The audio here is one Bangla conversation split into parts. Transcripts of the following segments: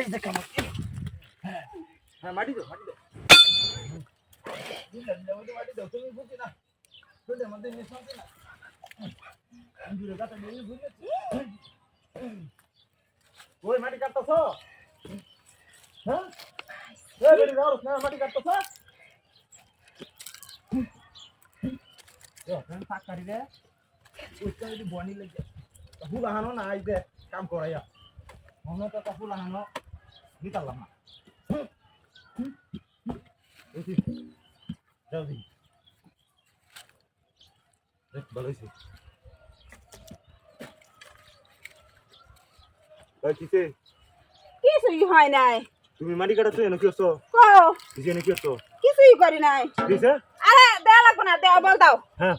এই যে কামড় হ্যাঁ হ্যাঁ মাটি দাও মাটি দাও। মাটি দাও, তুমি বুঝি না। না আঙ্গুরের গাটা নিয়ে বুঝেছি ওই মাটি কাটতেছ? হ্যাঁ? দাও, না, মাটি কাটতেছ? এ ওখানে পাক কাটি দে। ওইটা যদি বনি লেগে। ফুল আহানো না যে কাম করাইয়া। মনে তো একটা আহানো দিতাম না। বুঝি যাও দি দেখ ভালো হয়েছে। কিসে কিছুই হয় নাই। তুমি মাটি কাটাচ্ছো এনে কি হচ্ছ কো কিসে এনে কি হচ্ছ কিছুই করি নাই। কিসে আরে দেয়া লাগবো না দেওয়া বল দাও। হ্যাঁ।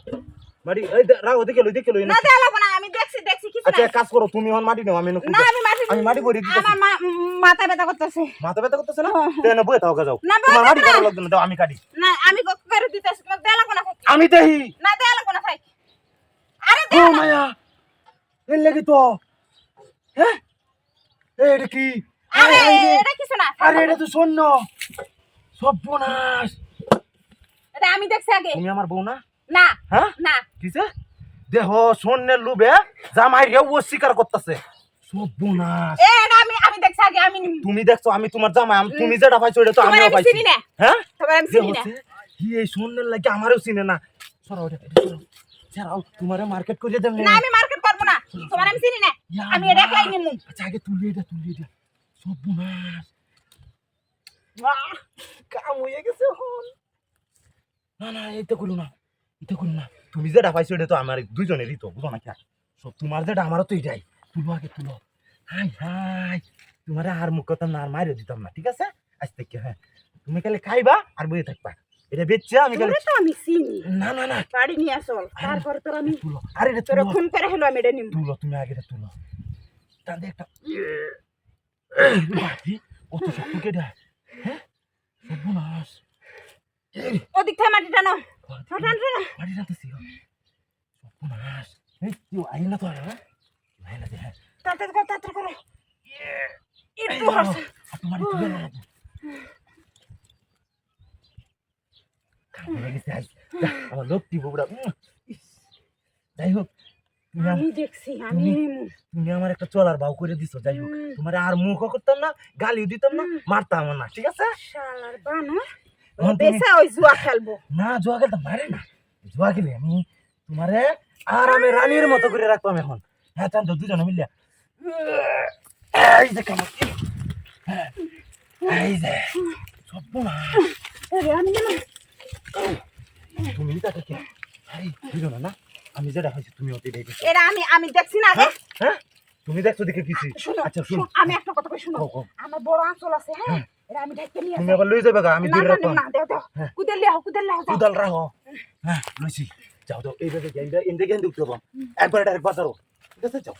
মাটি এই দে- রাখো দেখে লই দেখে লই না দেয়া লাগবো না। দেখছি দেখছি কিছু আচ্ছা কাজ করো তুমি মাটি নাও আমি না আমি মাটি আমি মাটি ভরে দিতেছি। আমার মা- মাথা ব্যথা করতেছে। মাথা ব্যথা করতেছে না? হ্যাঁ, তো বয়ে থাও যাও। তোমার মাটি থাকব লাগবে না দাও আমি কাটি। না আমি করে দিতেছি তোমাকে দেয়া লাগবো না আমি দেহি। না দেয়া লাগবো না আরে ও মায়া এর লাগি তো। হ্যাঁ এটা কি? আরে এটা কিছু না আরে এটা তো শূন্য সর্বনাশ এটা আমি দেখছি আগে। তুমি আমার বউ না? না হ্যাঁ? না। কিসে? দেহ স্বর্ণের লোভে জামাই রে ও স্বীকার করতেছে সর্বনাশ এ এটা আমি আমি দেখছি আগে আমি তুমি দেখছ আমি তোমার জামাই আমি তুমি যেটা পাইছো এটা তো আমিও আমি পাইছি। হ্যাঁ? তোমার আমি চিনি না। কি এই স্বর্ণের লাগে আমারও চিনে না। সরাও এটা সরাও। তোমারে মার্কেট করে দেব না আমি মার্কেট করব না। তোমার আমি চিনি না। আমি এটা। একলাই নিমু। আচ্ছা আগে তুলি এটা তুলি এটা সর্বনাশ কাম হয়ে গেছে হল না না এটা করল না এটা না। তুমি যেটা পাইছো এটা তো আমার দুজনেরই তো বুঝো না কি সব তোমার যেটা আমারও তো এটাই। তুলো আগে তুলো। হাই হাই। তোমার আর মুখ কথা না আর মাইরে দিতাম না ঠিক আছে? আজ থেকে হ্যাঁ। তুমি খালি খাইবা আর বইয়ে থাকবা। এটা বেচছে আমি খালি তো আমি চিনি। না না না। বাড়ি নিয়ে আসল তারপরে তোর আমি তুলো। আরে এটা তোর খুন করে হলো আমি এটা নিম। তুলো তুমি আগে এটা তুলো। তাহলে একটা কত শক্ত কেটে হ্যাঁ? সর্বনাশ। ওদিক থেকে মাটি টানো টান টানো বাড়ি টানতেছি সর্বনাশ এই কেউ আইন না তো হ্যাঁ কেউ আইন না যে, হ্যাঁ তাড়াতাড়ি করো তাড়াতাড়ি করো একটু। আর তোমার একটু। যা, আমার বউরা ইস, যাই হোক আমি দেখছি আমি তুমি- আমার একটা চলার ভাও করে দিছো যাই হোক। তোমার আর মুখও করতাম না গালিও দিতাম না মারতাম না ঠিক আছে শালার বানো বেসা ওই জুয়া খেলব না জুয়া খেলতে মারে না জুয়া খেলে আমি তোমারে আরামে রানীর মতো করে রাখতাম এখন। হ্যাঁ চান তো দুজনে মিলিয়া। এই যে কেমন এই যে। সব না আরে আমি নিমু তুমি তাকে কে আরে দুজনে না আমি যেটা হয়েছে তুমি ওতে দেখে এটা আমি আমি দেখছি না হ্যাঁ হ্যাঁ? তুমি দেখছ দেখে কিছু আচ্ছা শুনো। আমি একটা কথা কই শুনো। আমার বড় আঁচল আছে হ্যাঁ? এটা আমি ঢাকতে নিয়ে তুমি আবার লই যাবে আমি দূরে না দেও দেও। হ্যাঁ। কুদেল কুদেল যাও। রাখো। হ্যাঁ লইছি। যাও যাও এইভাবে যাই ইন্দে গেন্দে উঠতে পাম একবার একবার ধরো। ঠিক আছে যাও।